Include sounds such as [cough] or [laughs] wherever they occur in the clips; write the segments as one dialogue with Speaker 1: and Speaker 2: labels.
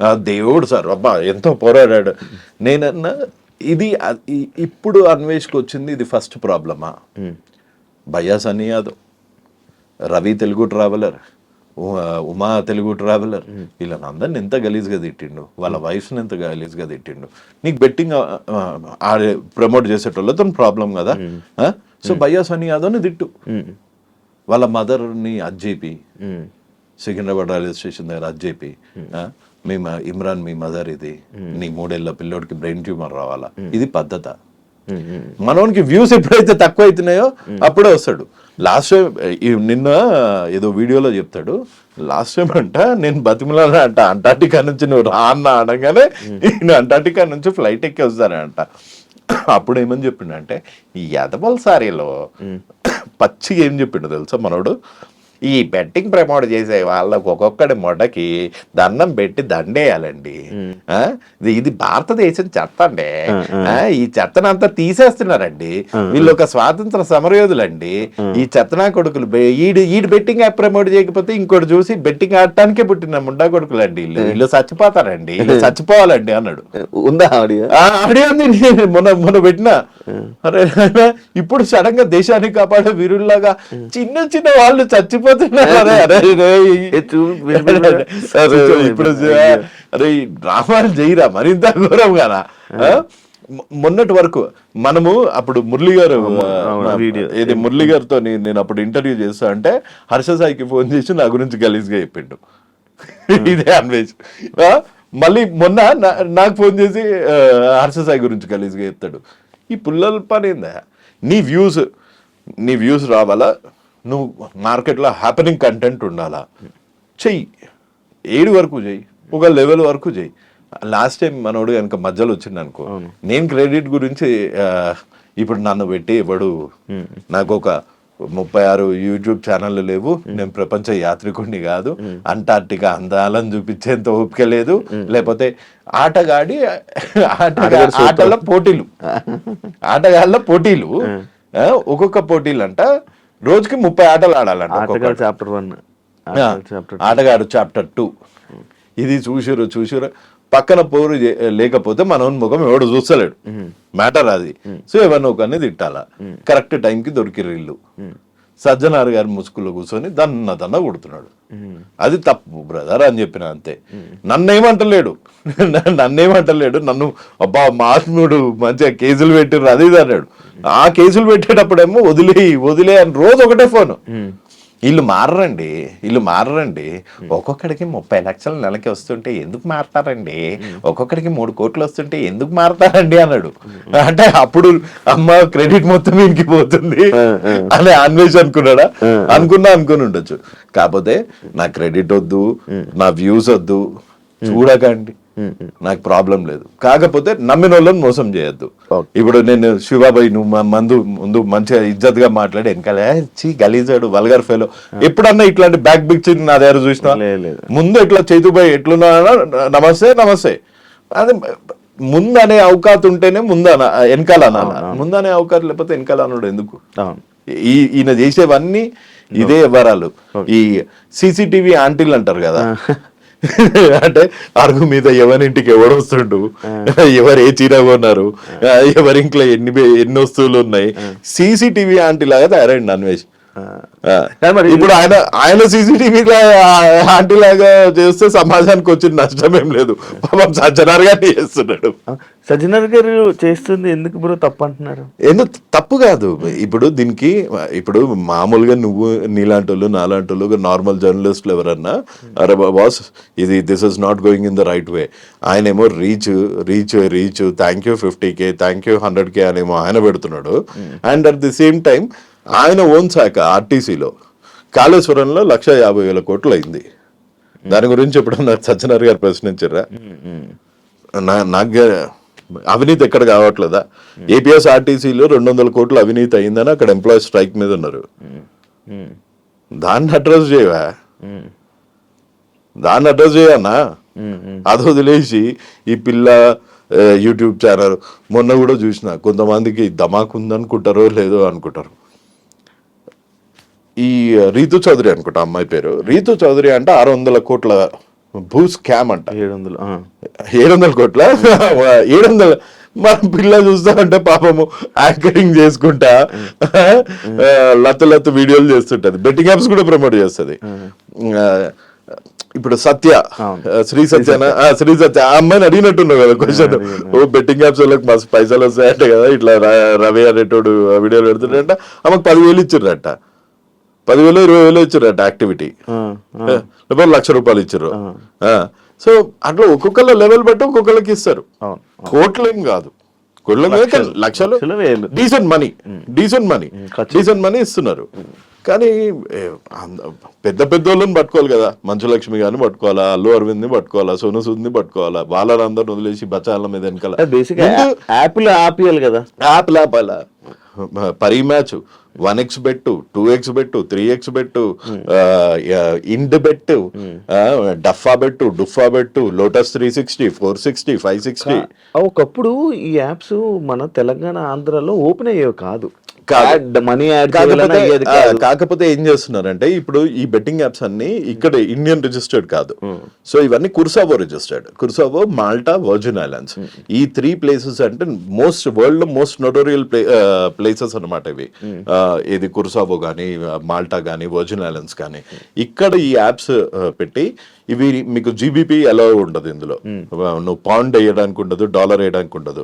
Speaker 1: ఆ దేవుడు సార్ అబ్బా ఎంతో పోరాడాడు. నేనన్నా ఇది ఇప్పుడు అన్వేష్కి వచ్చింది ఇది ఫస్ట్ ప్రాబ్లమా భయ్యా సన్నీ యాదవ్ రవి తెలుగు ట్రావెలర్ ఉమా తెలుగు ట్రావెలర్ వీళ్ళని అందరిని ఎంత గలీజ్గా తిట్టిండు వాళ్ళ వైఫ్ని ఎంత గలీజ్గా తిట్టిండు. నీకు బెట్టింగ్ ప్రమోట్ చేసేటోళ్ళతో ప్రాబ్లం కదా? సో భయ్యా సన్నీ యాదవ్ని తిట్టు. వాళ్ళ మదర్ని అజ్జేపి సికింద్రాబాద్ రైల్వే స్టేషన్ దగ్గర అజ్జేపి మీ ఇమ్రాన్ మీ మదర్ ఇది. నీ మూడేళ్ళ పిల్లోడికి బ్రెయిన్ ట్యూమర్ రావాలా? ఇది పద్ధత. మనోనికి వ్యూస్ ఎప్పుడైతే తక్కువ అవుతున్నాయో అప్పుడే వస్తాడు. లాస్ట్ టైం నిన్న ఏదో వీడియోలో చెప్తాడు. లాస్ట్ టైం అంట నేను బతిమలాన అంట అంటార్టికా నుంచి నువ్వు రా అన్న అనగానే నేను అంటార్టికా నుంచి ఫ్లైట్ ఎక్కి వస్తానంట అప్పుడు ఏమని చెప్పిండంటే ఈ ఎదవల్ సారీలో పచ్చిగా ఏం చెప్పిండు తెలుసా మనోడు? ఈ బెట్టింగ్ ప్రమోట్ చేసే వాళ్ళకు ఒక్కొక్కడి మొడకి దండం పెట్టి దండేయాలండి. ఆ? ఇది భారతదేశం చెత్త అండి ఈ చెత్తనంతా తీసేస్తున్నారండి. వీళ్ళు ఒక స్వాతంత్ర సమరయోధులండి. ఈ చెత్తనా కొడుకులు ఈడు ఈడు బెట్టింగ్ యాప్ ప్రమోట్ చేయకపోతే ఇంకోటి చూసి బెట్టింగ్ ఆడటానికే పుట్టిన ముండా కొడుకులండి వీళ్ళు. వీళ్ళు చచ్చిపోతారండి. వీళ్ళు చచ్చిపోవాలండి అన్నాడు.
Speaker 2: ఉందా ఆడియో
Speaker 1: ఆ, ఆడే ఉంది. నేను మొన్న మొన్న పెట్టిన అరే ఇప్పుడు సడన్గా దేశాన్ని కాపాడే వీరుల్లాగా చిన్న చిన్న వాళ్ళు చచ్చిపోతున్నారు. అరే అరే ఇప్పుడు అరే డ్రామాలు చేయరా? మరింత ఘోరం కదా మొన్నటి వరకు మనము అప్పుడు మురళి గారు. ఏది మురళి గారితో నేను అప్పుడు ఇంటర్వ్యూ చేస్తా అంటే హర్ష సాయికి ఫోన్ చేసి నా గురించి గలీజ్గా చెప్పిండు. ఇదే అన్వేష్. ఆ, మళ్ళీ మొన్న నాకు ఫోన్ చేసి హర్ష సాయి గురించి గలీజ్గా చెప్తాడు. ఈ పుల్లల పని ఏందా నీ వ్యూస్ నీ వ్యూస్ రావాలా? నువ్వు మార్కెట్లో హ్యాపెనింగ్ కంటెంట్ ఉండాలా? చెయ్యి. ఏడు వరకు చెయ్యి. ఒక లెవెల్ వరకు చెయ్యి. లాస్ట్ టైం మనోడు కనుక మధ్యలో వచ్చింది అనుకో నేను క్రెడిట్ గురించి ఇప్పుడు నన్ను పెట్టి ఎవడు నాకు ఒక ముప్పై ఆరు యూట్యూబ్ ఛానళ్ళు లేవు. నేను ప్రపంచ యాత్రికుడిని కాదు. అంటార్టికా అందాలను చూపించేంత ఓపిక లేదు. లేకపోతే ఆటగాడి ఆటగా ఆటల పోటీలు. [laughs] ఆటగాళ్ళ పోటీలు. ఒక్కొక్క పోటీలు అంట రోజుకి ముప్పై ఆటలు ఆడాలంట
Speaker 2: చాప్టర్ వన్.
Speaker 1: ఆటగాడు చాప్టర్ టూ. ఇది చూసిరు చూసిరు. పక్కన పోరు లేకపోతే మన ముఖం ఎవడు చూస్తలేడు. మ్యాటర్ అది. సో ఎవరిని ఒకరిని తిట్టాల. కరెక్ట్ టైంకి దొరికిరు ఇల్లు. సజ్జనార్ గారి ముసుగులో కూర్చొని దన్న దన్న కొడుతున్నాడు. అది తప్పు బ్రదర్ అని చెప్పిన అంతే. నన్నేమంటలేడు. [laughs] నన్నేమంటలేడు. నన్ను అబ్బా మహాత్ముడు మంచిగా కేసులు పెట్టిర్రు అది ఇది అన్నాడు. ఆ కేసులు పెట్టేటప్పుడేమో వదిలే వదిలే అని రోజు ఒకటే ఫోన్. వీళ్ళు మారరండి వీళ్ళు మారరండి. ఒక్కొక్కడికి ముప్పై లక్షలు నెలకి వస్తుంటే ఎందుకు మారతారండి? ఒక్కొక్కడికి మూడు కోట్లు వస్తుంటే ఎందుకు మారతారండి అన్నాడు. అంటే అప్పుడు అమ్మ క్రెడిట్ మొత్తం ఇంటికి పోతుంది అని అన్వేష్ అనుకున్నాడా? అనుకున్నా అనుకుని ఉండొచ్చు. కాకపోతే నా క్రెడిట్ వద్దు నా వ్యూస్ వద్దు. చూడకండి. నాకు ప్రాబ్లం లేదు. కాకపోతే నమ్మిన వాళ్ళని మోసం చేయొద్దు. ఇప్పుడు నేను శివాబాయి నువ్వు మందు ముందు మంచిగా ఇజ్జత్గా మాట్లాడి వెనకాల "ఏ, చీ గలీజాడు వల్గర్ ఫెలో. ఎప్పుడన్నా ఇట్లాంటి బ్యాక్ బిక్చింగ్ నా దగ్గర చూసినా. ముందు ఇట్లా చేతుబాయి ఎట్లున్నా నమస్తే నమస్తే. అది ముందు అనే అవకాశం ఉంటేనే ముందు అన వెనకాల అనాల ముందు అనే అవకాశం లేకపోతే వెనకాల అన్నాడు ఎందుకు? ఈ ఈయన చేసేవన్నీ ఇదే వివరాలు. ఈ సీసీటీవీ ఆంటీలు అంటారు కదా. అంటే అరుగు మీద ఎవరింటికి ఎవడు వస్తుండు? ఎవరు ఏ చీర కొన్నారు? ఎవరి ఇంట్లో ఎన్ని ఎన్ని వస్తువులు ఉన్నాయి? సీసీటీవీ ఆంటీ లాగా తయారైంది అన్వేష్. ఇప్పుడు ఆయన ఆయన సీసీటీవీ ఆంటీ లాగా చేస్తే సమాజానికి వచ్చిన నష్టం ఏం లేదు. పాపం సజ్జనార్ గారిని చేస్తున్నాడు.
Speaker 2: సజ్జనర్ గారు చేస్తుంది ఎందుకు బ్రో తప్పు అంటున్నారు?
Speaker 1: ఎందుకు తప్పు కాదు. ఇప్పుడు దీనికి ఇప్పుడు మామూలుగా నువ్వు నీలాంటి వాళ్ళు నాలాంటి వాళ్ళు నార్మల్ జర్నలిస్టులు ఎవరన్నా అరే బాస్ ఇది this is not going in the right way ఆయన ఏమో reach reach reach thank you fifty K thank you hundred K అనేమో ఆయన పెడుతున్నాడు. And at the same time ఆయన ఓన్ శాఖ ఆర్టీసీలో. కాళేశ్వరంలో లక్ష యాభై వేల కోట్లు అయింది. దాని గురించి ఇప్పుడు సత్యనారాయణ గారు ప్రశ్నించారా? నాకు అవినీతి ఎక్కడ కావట్లేదా? ఏపీఎస్ ఆర్టీసీలో రెండు వందల కోట్లు అవినీతి అయిందని అక్కడ ఎంప్లాయీ స్ట్రైక్ మీద ఉన్నారు. దాన్ని అడ్రస్ చేయవా? దాన్ని అడ్రస్ చేయన్నా అది వదిలేసి ఈ పిల్ల యూట్యూబ్ ఛానల్ మొన్న కూడా చూసిన కొంతమందికి ధమాకు ఉందనుకుంటారో లేదో అనుకుంటారు. ఈ రీతు చౌదరి అనుకుంటా అమ్మాయి పేరు. రీతు చౌదరి అంటే ఆరు వందల కోట్ల భూ స్కామ్ అంట.
Speaker 2: ఏడు వందలు.
Speaker 1: ఏడు వందల కోట్ల? [laughs] ఏడు వందల మన పిల్ల చూస్తామంటే పాపము యాంకరింగ్ చేసుకుంటా. ఆ, లత్తు లత్తు వీడియోలు చేస్తుంటది. బెట్టింగ్ యాప్స్ కూడా ప్రమోట్ చేస్తుంది. ఇప్పుడు సత్య శ్రీ సత్యన ఆ, శ్రీ సత్య. ఆ అమ్మాయిని అడిగినట్టున్నావు కదా క్వశ్చన్ ఓ బెట్టింగ్ యాప్స్ వాళ్ళకి మస్తు పైసలు వస్తాయంట కదా ఇట్లా రవి అనేటోడు వీడియోలు పెడుతుండంట. ఆమెకు పదివేలు ఇచ్చిర్రట. పదివేలు ఇరవై వేలు ఇచ్చిర్రట యాక్టివిటీ.
Speaker 2: ఆ, ఆ.
Speaker 1: లేకపోతే లక్ష రూపాయలు ఇచ్చారు. సో అట్లా ఒక్కొక్కళ్ళ లెవెల్ బట్టి ఒక్కొక్కళ్ళకి ఇస్తారు. కోట్లేం కాదు. కోట్ల లక్షలు. Decent money decent money. Decent money ఇస్తున్నారు. కానీ పెద్ద పెద్ద వాళ్ళని పట్టుకోవాలి కదా. మంచులక్ష్మి గారిని పట్టుకోవాలా అల్లు అరవింద్ని పట్టుకోవాలా సోను సూద్ని పట్టుకోవాలా వాళ్ళందరిని వదిలేసి బచాల మీద వెనకాల.
Speaker 2: యాప్లు ఆపియాలి కదా.
Speaker 1: యాప్ లాపాల Pari match one X bet two X bet three X bet ఇండ్ బెట్టు డఫా bet డుఫా bet lotus three sixty four sixty five sixty.
Speaker 2: ఒకప్పుడు ఈ యాప్స్ మన తెలంగాణ ఆంధ్రాలో ఓపెన్ అయ్యేవి కాదు. మనీ యాడ్
Speaker 1: కాకపోతే ఏం చేస్తున్నారంటే ఇప్పుడు ఈ బెట్టింగ్ యాప్స్ అన్ని ఇక్కడ ఇండియన్ రిజిస్టర్డ్ కాదు. సో ఇవన్నీ Curacao registered Curacao Malta Virgin Islands ఈ త్రీ ప్లేసెస్ అంటే మోస్ట్ వరల్డ్లో మోస్ట్ నోటోరియల్ ప్లేసెస్ అన్నమాట ఇవి. ఇది కుర్సావో కానీ మాల్టా కానీ వర్జిన్ ఐలాండ్స్ కానీ ఇక్కడ ఈ యాప్స్ పెట్టి ఇవి మీకు జీబీపీ ఎలా ఉండదు ఇందులో. నువ్వు పౌండ్ వేయడానికి ఉండదు డాలర్ వేయడానికి ఉండదు.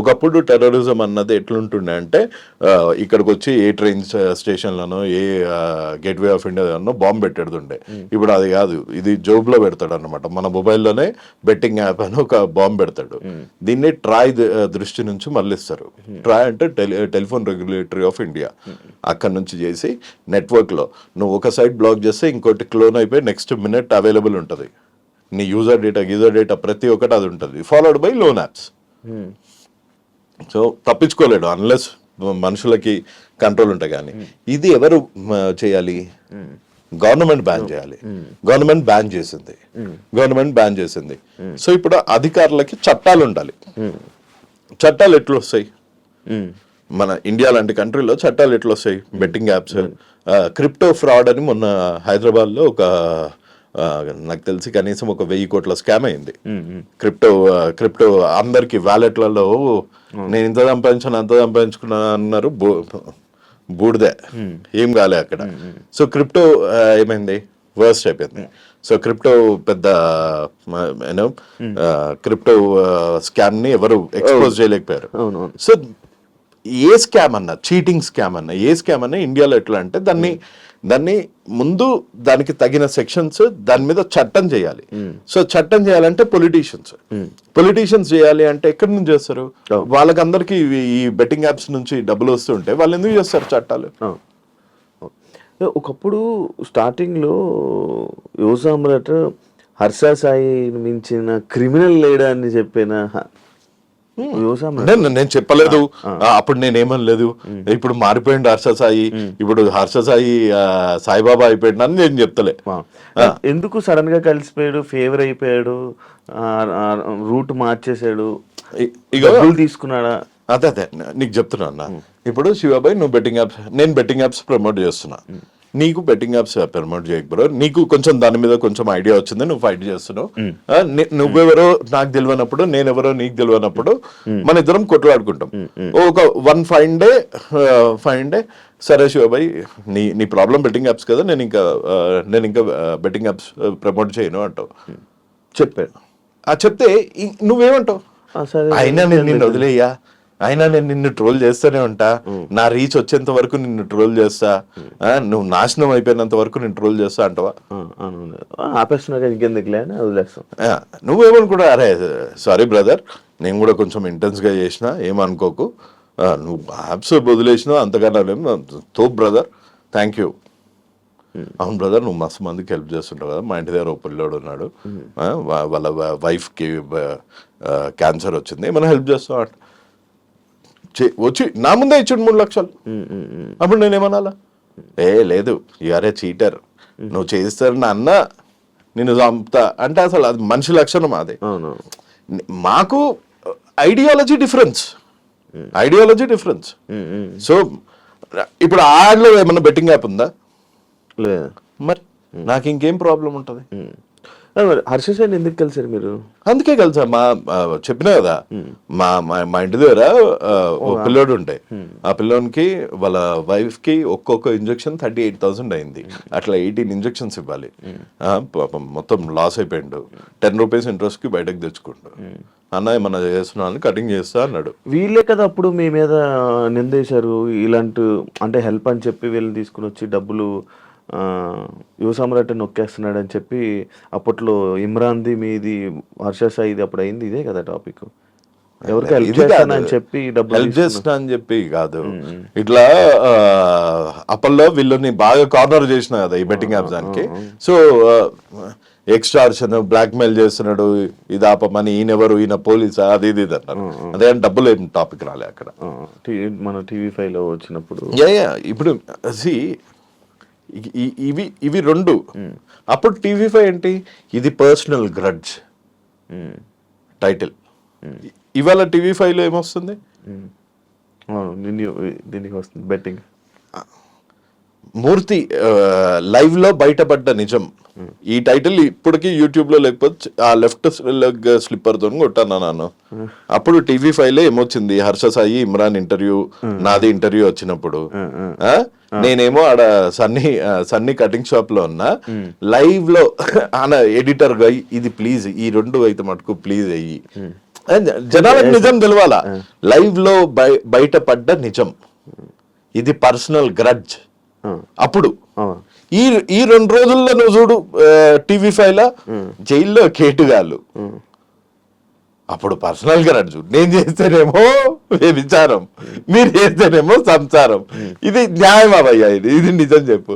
Speaker 1: ఒకప్పుడు టెర్రరిజం అన్నది ఎట్లుంటుండే అంటే ఇక్కడికి వచ్చి ఏ ట్రైన్ స్టేషన్లను ఏ గేట్వే ఆఫ్ ఇండియాలో బాంబు పెట్టేడుతుండే. ఇప్పుడు అది కాదు ఇది జోబులో పెడతాడు అనమాట మన మొబైల్లోనే బెట్టింగ్ యాప్ అని ఒక బాంబు పెడతాడు. దీన్ని ట్రాయ్ దృష్టి నుంచి మళ్ళిస్తారు. ట్రాయ్ అంటే tele telephone regulatory of India. అక్కడ నుంచి చేసి నెట్వర్క్లో. నువ్వు ఒక సైట్ బ్లాక్ చేస్తే ఇంకోటి క్లోన్ అయిపోయి నెక్స్ట్ మినిట్ అవైలబుల్ ఉంటుంది. నీ యూజర్ డేటా యూజర్ డేటా ప్రతి ఒక్కటి అది ఉంటుంది. Followed by loan apps. So తప్పించుకోలేడు. Unless మనుషులకి కంట్రోల్ ఉంటాయి కానీ ఇది ఎవరు చేయాలి? గవర్నమెంట్ బ్యాన్ చేయాలి. గవర్నమెంట్ బ్యాన్ చేసింది. గవర్నమెంట్ బ్యాన్ చేసింది. సో ఇప్పుడు అధికారులకి చట్టాలు ఉండాలి. చట్టాలు ఎట్లా వస్తాయి. మన ఇండియా లాంటి కంట్రీలో చట్టాలు ఎట్లా వస్తాయి? బెట్టింగ్ యాప్స్ క్రిప్టో ఫ్రాడ్ అని మొన్న హైదరాబాద్లో ఒక నాకు తెలిసి కనీసం ఒక వెయ్యి కోట్ల స్కామ్ అయింది. క్రిప్టో క్రిప్టో అందరికి వ్యాలెట్లలో నేను ఇంత సంపాదించాను అంత సంపాదించుకున్నాను అన్నారు బూడిదే. ఏం కాలే అక్కడ. సో క్రిప్టో ఏమైంది? వర్స్ట్ అయిపోయింది. సో క్రిప్టో పెద్ద యూనో క్రిప్టో స్కామ్ని ఎవరు ఎక్స్పోజ్ చేయలేకపోయారు. సో ఏ స్కామ్ అన్నా చీటింగ్ స్కామ్ అన్నా ఏ స్కామ్ అన్నా ఇండియాలో ఎట్లా అంటే దాన్ని దాన్ని ముందు దానికి తగిన సెక్షన్స్ దాని మీద చట్టం చేయాలి. సో చట్టం చేయాలంటే పొలిటీషియన్స్ పొలిటీషియన్స్ చేయాలి అంటే ఎక్కడి నుంచి చేస్తారు? వాళ్ళకందరికీ ఇవి- ఈ బెట్టింగ్ యాప్స్ నుంచి డబ్బులు వస్తుంటే వాళ్ళు ఎందుకు చేస్తారు చట్టాలు?
Speaker 2: ఆ. ఏ, ఒకప్పుడు స్టార్టింగ్లో యువసామ్రాట్ హర్ష సాయి మించిన క్రిమినల్ లేడా అని చెప్పిన హ- యువసామ్రాట్
Speaker 1: నేను నేను చెప్పలేదు. ఆ, అప్పుడు నేను ఏమనలేదు. ఇప్పుడు మారిపోయింది హర్ష సాయి. ఇప్పుడు హర్ష సాయి సాయిబాబా అయిపోయింది అని నేను చెప్తలే.
Speaker 2: ఎందుకు సడన్గా కలిసిపోయాడు? ఫేవర్ అయిపోయాడు? రూట్ మార్చేసాడు
Speaker 1: ఇ- ఇగో
Speaker 2: డబ్బులు తీసుకున్నాడా?
Speaker 1: అదే అదే. నీకు చెప్తున్నా ఇప్పుడు శివాబాయ్ నువ్వు బెట్టింగ్ యాప్స్ నేను బెట్టింగ్ యాప్స్ ప్రమోట్ చేస్తున్నా. నీకు బెట్టింగ్ యాప్స్ ప్రమోట్ చేయకు బ్రో నీకు కొంచెం దాని మీద కొంచెం ఐడియా వచ్చింది నువ్వు ఫైట్ చేస్తున్నావు. ని- నువ్వెవరో నాకు తెలియనప్పుడు నేనెవరో నీకు తెలియనప్పుడు మన ఇద్దరం కొట్లాడుకుంటాం. ఒక one fine day fine day సరే శివబాయ్ నీ నీ ప్రాబ్లం బెట్టింగ్ యాప్స్ కదా నేను ఇంకా నేను ఇంకా బెట్టింగ్ యాప్స్ ప్రమోట్ చేయను అంటావు.
Speaker 2: చెప్పాడు
Speaker 1: ఆ చెప్తే నువ్వేమంటావు? అయినా నేను నిన్ను వదిలేయ్యా? అయినా నేను నిన్ను ట్రోల్ చేస్తూనే ఉంటా. నా రీచ్ వచ్చేంత వరకు నిన్ను ట్రోల్ చేస్తా. నువ్వు నాశనం అయిపోయినంత వరకు నేను ట్రోల్ చేస్తా అంటవా?
Speaker 2: ఆ, అవును. ఆ, ఆపేస్తున్నా కానీ ఇంకెందుకులే అని వదిలేస్తాం.
Speaker 1: ఆ, నువ్వేమనుకుంటా అరే సారీ బ్రదర్ నేను కూడా కొంచెం intense గా చేసిన ఏమనుకోకు. నువ్వు యాప్స్ వదిలేసినా అంతకన్నా తో బ్రదర్. థ్యాంక్ యూ అవును బ్రదర్ నువ్వు మస్తు మందికి హెల్ప్ చేస్తుంటావు కదా. మా ఇంటి దగ్గర ఓ పిల్లోడు ఉన్నాడు. వాళ్ళ వైఫ్కి క్యాన్సర్ వచ్చింది. ఏమైనా హెల్ప్ చేస్తావు? వచ్చి నా ముందే ఇచ్చాడు మూడు లక్షలు. అప్పుడు నేనేమనాలా ఏ లేదు. యూఆర్ ఏ చీటర్ నువ్వు చేస్తారని అన్న నిన్ను చంపుతా. అంటే అసలు అది మనిషి లక్షణం అది.
Speaker 2: అవును.
Speaker 1: మాకు ideology difference ideology difference. So ఇప్పుడు ఆ యాడ్లో ఏమన్నా బెట్టింగ్ యాప్ ఉందా?
Speaker 2: లేదు.
Speaker 1: మరి నాకు ఇంకేం ప్రాబ్లం ఉంటుంది.
Speaker 2: హర్ష సేన్ ఎందుకు కలిసారు మీరు?
Speaker 1: అందుకే కలిసా. మా చెప్పినా కదా మా మా ఇంటి దగ్గర పిల్లోడు ఉండే. ఆ పిల్లోనికి వాళ్ళ వైఫ్కి ఒక్కొక్క ఇంజెక్షన్ థర్టీ ఎయిట్ థౌసండ్ అయింది అట్లా ఎయిటీన్ ఇంజెక్షన్స్ ఇవ్వాలి. మొత్తం లాస్ అయిపోయిండు. టెన్ రూపీస్ ఇంట్రెస్ట్కి బయటకు తెచ్చుకుండు. అన్న ఏమన్నా చేస్తున్నాను కటింగ్ చేస్తా అన్నాడు.
Speaker 2: వీళ్ళే కదా అప్పుడు మీ మీద నిందేశారు ఇలాంటి అంటే హెల్ప్ అని చెప్పి వీళ్ళని తీసుకుని వచ్చి డబ్బులు యువ సమ్రాట్ నొక్కేస్తున్నాడు అని చెప్పి అప్పట్లో ఇమ్రాన్ది మీది హర్ష సాయిది అప్పుడు అయింది ఇదే కదా టాపిక్ ఎవరికి హెల్ప్
Speaker 1: ఇది కాదు.
Speaker 2: చేస్తానని చెప్పి డబ్బులు
Speaker 1: హెల్ప్ చేస్తున్నా అని చెప్పి కాదు. ఇట్లా అప్పల్లో వీళ్ళని బాగా కార్నర్ చేసిన కదా ఈ బెట్టింగ్ యాప్స్ దానికి. సో ఎక్స్టార్షన్ బ్లాక్ మెయిల్ చేస్తున్నాడు ఇది ఆపమని ఈయనెవరు ఈయన పోలీసా అది ఇది ఇది అన్నారు. అదే డబ్బులు ఏం టాపిక్ రాలే అక్కడ.
Speaker 2: మన టీవీ ఫైవ్లో వచ్చినప్పుడు
Speaker 1: ఇప్పుడు సి ఇవి ఇవి రెండు. అప్పుడు టీవీ ఫైవ్ ఏంటి? ఇది పర్సనల్ గ్రడ్జ్ టైటిల్ ఇవాళ టీవీ ఫైవ్లో ఏమొస్తుంది.
Speaker 2: అవును దీన్ని దీనికి వస్తుంది బెట్టింగ్
Speaker 1: మూర్తి లైవ్లో బయటపడ్డ నిజం. ఈ టైటిల్ ఇప్పటికీ యూట్యూబ్లో లేకపోతే ఆ లెఫ్ట్ లెగ్ స్లిప్పర్తో కొట్టాను నాను అప్పుడు టీవీ ఫైవ్లో ఏమొచ్చింది? హర్ష సాయి ఇమ్రాన్ ఇంటర్వ్యూ నాది ఇంటర్వ్యూ వచ్చినప్పుడు? నేనేమో ఆడ సన్నీ సన్నీ కటింగ్ షాప్లో ఉన్నా. లైవ్లో [laughs] ఆయన ఎడిటర్గా ఇది ప్లీజ్ ఈ రెండు అయితే మటుకు ప్లీజ్ అయ్యి. జనాలకు నిజం తెలవాలా? లైవ్లో బయ- బయటపడ్డ నిజం. ఇది పర్సనల్ గ్రడ్జ్ అప్పుడు. ఈ ఈ రెండు రోజుల్లో నువ్వు చూడు టీవీ ఫైవ్ లా జైల్లో కేటుగాళ్ళు. అప్పుడు పర్సనల్గా నడుచు నేను చేస్తేనేమో విచారం. మీరు చేస్తేనేమో సంసారం ఇది న్యాయమా భయ్యా ఇది. ఇది నిజం చెప్పు.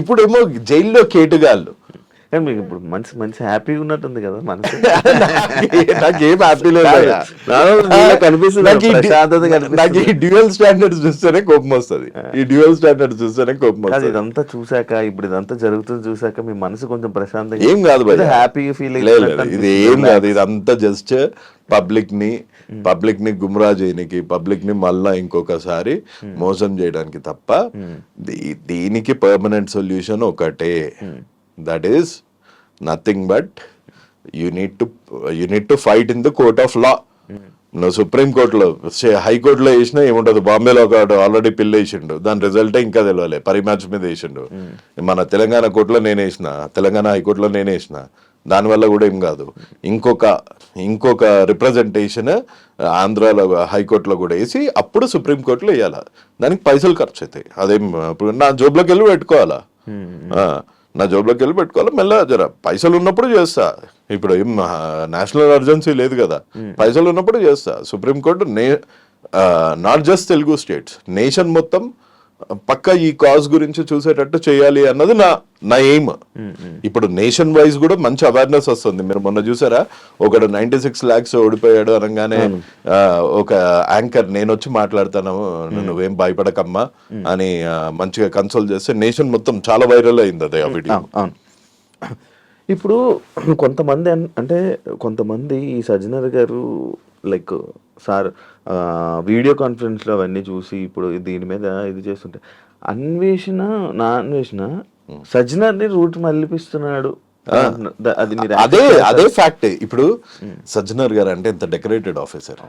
Speaker 1: ఇప్పుడేమో జైల్లో కేటుగాళ్ళు.
Speaker 2: కానీ మీకు ఇప్పుడు మనసు మంచి హ్యాపీగా ఉన్నట్టుంది కదా మనసు. [laughs]
Speaker 1: నాకేం హ్యాపీ
Speaker 2: కనిపిస్తుంది
Speaker 1: నాకు ఈ డ్యూయల్ స్టాండర్డ్స్ చూస్తేనే కోపం వస్తుంది. ఈ డ్యూయల్ స్టాండర్డ్స్ చూస్తేనే కోపం వస్తుంది.
Speaker 2: ఇదంతా చూసాక ఇప్పుడు ఇదంతా జరుగుతుంది చూసాక మీ మనసు కొంచెం ప్రశాంతంగా
Speaker 1: ఏం కాదు భయ్యా.
Speaker 2: హ్యాపీగా ఫీల్
Speaker 1: లేదు, లేదు. ఇది ఏం కాదు. ఇది అంతా జస్ట్ పబ్లిక్ని పబ్లిక్ని గుమ్రా చేయనికి పబ్లిక్ని మళ్ళా ఇంకొకసారి మోసం చేయడానికి తప్ప దీనికి పర్మనెంట్ సొల్యూషన్ ఒకటే. That is nothing but you need to you need to fight in the court of law నువ్వు సుప్రీం కోర్టులో హైకోర్టులో వేసినా ఏముంటది బాంబేలో ఒక ఆల్రెడీ పిల్ల వేసిండు. దాని రిజల్టే ఇంకా తెలియలే పరి మ్యాచ్ మీద వేసిండు. మన తెలంగాణ కోర్టులో నేను వేసిన తెలంగాణ హైకోర్టులో నేను వేసిన దానివల్ల కూడా ఏం కాదు. ఇంకొక ఇంకొక రిప్రజెంటేషన్ ఆంధ్రాలో హైకోర్టులో కూడా వేసి అప్పుడు సుప్రీం కోర్టులో వేయాలి? దానికి పైసలు ఖర్చు అవుతాయి. అదేం ఇప్పుడు నా జోబులోకి వెళ్ళి పెట్టుకోవాలా? నా జోబులోకి వెళ్ళి పెట్టుకోవాలి. మెల్లగా జర పైసలు ఉన్నప్పుడు చేస్తా. ఇప్పుడు ఏం నేషనల్ అర్జెన్సీ లేదు కదా. పైసలు ఉన్నప్పుడు చేస్తా. సుప్రీంకోర్టు నే not just Telugu states nation మొత్తం పక్క ఈ కాజ్ గురించి చూసేటట్టు చేయాలి అన్నది నా నా ఎయిమ్ ఇప్పుడు నేషన్ వైజ్ కూడా మంచి అవేర్నెస్ వస్తుంది. మీరు మొన్న చూసారా? ఒకడు నైన్టీ సిక్స్ ల్యాక్స్ ఓడిపోయాడు అనగానే ఒక యాంకర్ నేను వచ్చి మాట్లాడతాను నువ్వేం భయపడకమ్మా అని మంచిగా కన్సోల్ చేస్తే నేషన్ మొత్తం చాలా వైరల్ అయింది అదే ఆ వీడియో
Speaker 2: ఇప్పుడు కొంతమంది అంటే కొంతమంది ఈ సజ్జనర్ గారు లైక్ సార్ వీడియో కాన్ఫరెన్స్లో అవన్నీ చూసి ఇప్పుడు దీని మీద ఇది చేస్తుంటే అన్వేషణ నా అన్వేషణ సజ్జనర్ని రూట్ మళ్ళిపిస్తున్నాడు. అది
Speaker 1: అదే అదే ఫ్యాక్ట్ ఇప్పుడు సజ్జనర్ గారు అంటే ఇంత డెకరేటెడ్ ఆఫీసర్